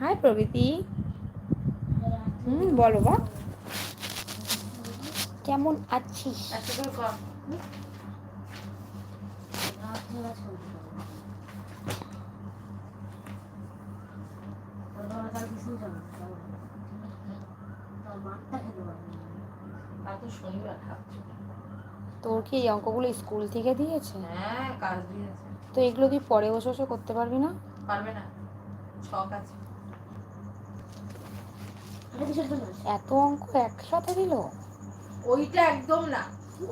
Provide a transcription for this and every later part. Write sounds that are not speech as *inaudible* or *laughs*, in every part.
High প্রগতি হুম বলো বা। কেমন আছিস? তোর কি এই অঙ্কগুলো স্কুল থেকে দিয়েছে? হ্যাঁ কাজ দিয়েছে। তো এগুলো তুই পরে বসে বসে করতে পারবি না? পারবে না। ছক আছে। এত অঙ্ক একসাথে দিল? ওইটা একদম না।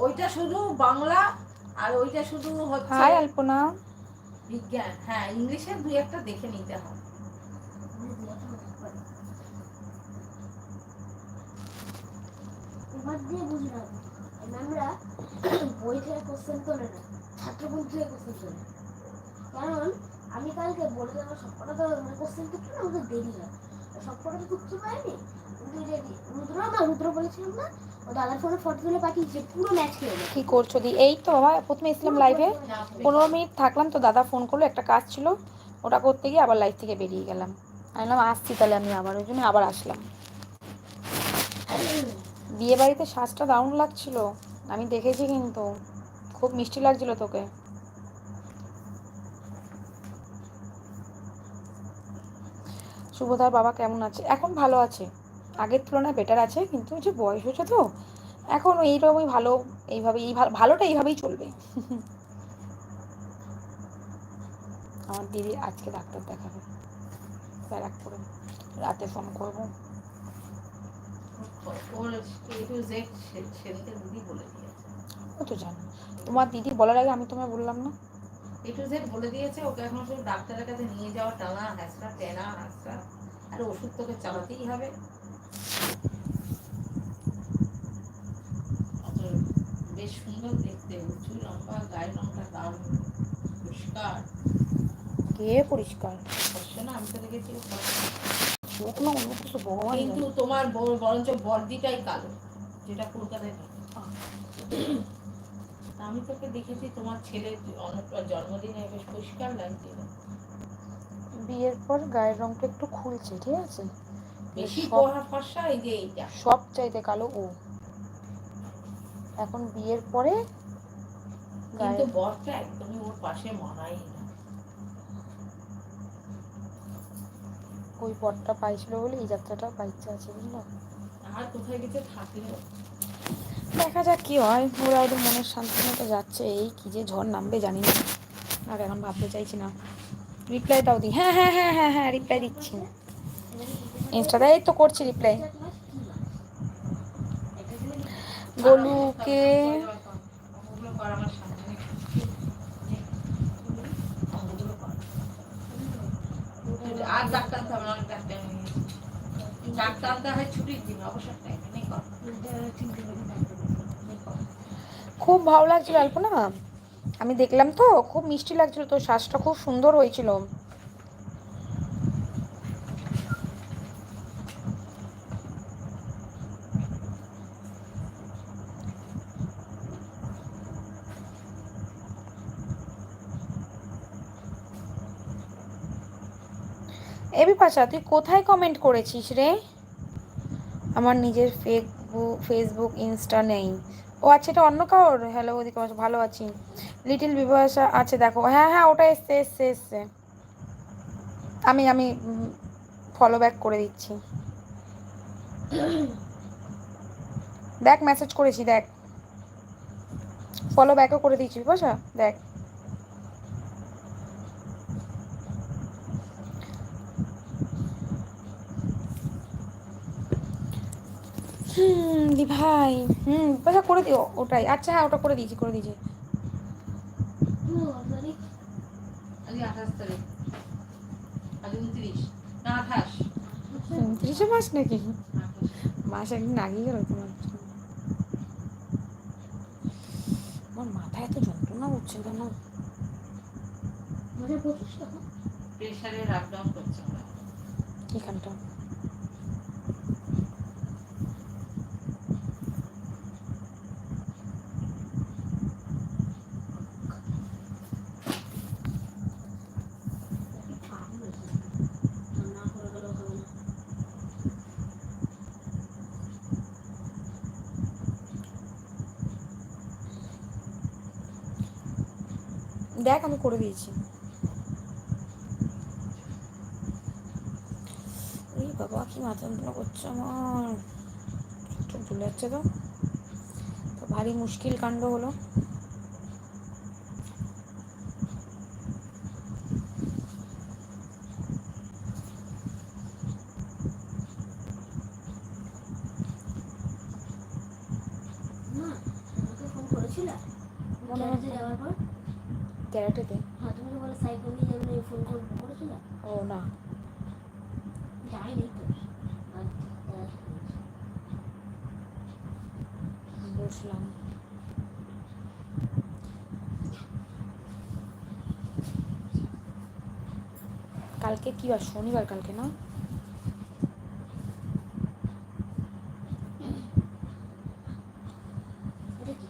ওইটা শুধু বাংলা আর ওইটা শুধু হচ্ছে হাই আলপনা। বিজ্ঞান। হ্যাঁ ইংলিশে দুই একটা দেখে নিতে হয়। এবার দিয়ে বুঝলাম ম্যামরা বই থেকে কোশ্চেন তোলে না ছাত্রবন্ধু থেকে কোশ্চেন তোলে। কারণ আমি কালকে বলে দেবো সবকটা তো মানে কোশ্চেন না আমাদের দেরি হয়। আর সবকটা তো তুলতে পারিনি রুদ্র বলেছিলাম না? ও দাদার ফোনে ফটো তুলে পাঠিয়েছে পুরো ম্যাচ খেয়ে কি করছ দি? এই তো বাবা প্রথমে ইসলাম লাইভে পনেরো মিনিট থাকলাম তো দাদা ফোন করল একটা কাজ ছিল। ওটা করতে গিয়ে আবার লাইভ থেকে বেরিয়ে গেলাম। আমি আসছি তাহলে আমি আবার। ওই জন্য আবার আসলাম। বিয়ে বাড়িতে শ্বাসটা দারুণ লাগছিল। আমি দেখেছি কিন্তু। খুব মিষ্টি লাগছিল তোকে। শুভদার বাবা কেমন আছে? এখন ভালো আছে। আগের তুলনায় বেটার আছে কিন্তু যে বয়স হয়েছে তো এখন এইরকমই ভালো এইভাবে এই ভালো ভালোটা এইভাবেই চলবে। *laughs* আমার দিদি আজকে ডাক্তার দেখাবে। করে রাতে ফোন করব। ও তো জানো। তোমার দিদি বলার আগে আমি তোমায় বললাম না? এ টু জেড বলে দিয়েছে ওকে এখন শুধু ডাক্তারের কাছে নিয়ে যাওয়া টানা হ্যাঁচড়া টেনা হ্যাঁচড়া আর ওষুধ তোকে চালাতেই হবে। বেশ সুন্দর দেখতে উঁচু লম্বা গায়ের রংটা দারুণ পরিষ্কার। কে পরিষ্কার? না আমি তো দেখেছি কিন্তু তোমার বরঞ্চ বর্দিটাই কালো যেটা কলকাতায় আমি তোকে দেখেছি তোমার ছেলে অনেক জন্মদিনে বেশ পরিষ্কার লাগছিল বিয়ের পর গায়ের রংটা একটু খুলছে ঠিক আছে? বেশি ফর্সা এই যে এইটা। সব চাইতে কালো ও। এখন বিয়ের পরে কিন্তু বরটা একদমই ওর পাশে মানাই না। ওই পটটা পাইছিল বলে এই যাত্রাটা পাইছে আছে বুঝলো? আর কোথায় গেছে থাকলেও দেখা যাক কি হয়। ওরা ওদের মনের শান্তি মতো যাচ্ছে। এই কি যে ঝড় নামবে জানি না। আর এখন ভাবতে চাইছি না। রিপ্লাইটাও দিই। হ্যাঁ হ্যাঁ হ্যাঁ হ্যাঁ হ্যাঁ রিপ্লাই দিচ্ছি। ইনস্টাতে এই তো করছি রিপ্লাই গোলুকে। আর ডাক্তার না, ডাক্তার ছুটির দিন অবসর টাইমে। খুব ভালো লাগছিল আলপনা আমি দেখলাম তো, খুব মিষ্টি লাগছিল তোর শ্বাসটা খুব সুন্দর হয়েছিল। এবি পাশা, তুই কোথায় কমেন্ট করেছিস রে? আমার নিজের ফেসবুক ফেসবুক ইনস্টা নেই। ও আচ্ছা এটা অন্য কারোর? হ্যালো ওদিকে ভালো আছি। লিটিল বিভাষা আছে, দেখো। হ্যাঁ হ্যাঁ ওটা এসছে এসছে এসছে। আমি আমি ফলো ব্যাক করে দিচ্ছি। দেখ মেসেজ করেছি, দেখ। ফলো ব্যাকও করে দিচ্ছি বুঝা দেখ। হুম দি ভাই। হুম আচ্ছা করে দিও ওটাই। আচ্ছা হ্যাঁ ওটা করে দিয়েছি করে দিয়েছি। আঠাশ তারিখ। আজ উনত্রিশ। মাস নাকি। মাস একদিন আগেই গেল তোমার। আমার মাথায় এত যন্ত্রণা হচ্ছে কেন? প্রেশারের আপ ডাউন করছে এখানটা দেখ আমি করে দিয়েছি। এই বাবা কি মাথা যন্ত্রণা করছে আমার? চোখ ঝুলে যাচ্ছে তো। তো ভারী মুশকিল কাণ্ড হলো। মনে ক্যারাটে যাওয়ার পর? ক্যারাটেতে হ্যাঁ তুমি বলে সাইকেল নিয়ে যাবে না, ফোন করে করেছিল ও না। যাইনি তো। আর বুঝলাম কালকে কি বার? শনিবার কালকে না এটা কি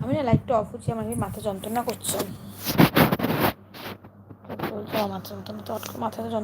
আমি না লাইটটা অফ করছি আমার মাথা যন্ত্রণা করছে? মাথা যন্ত্রণা তো মাথা যন্ত্রণা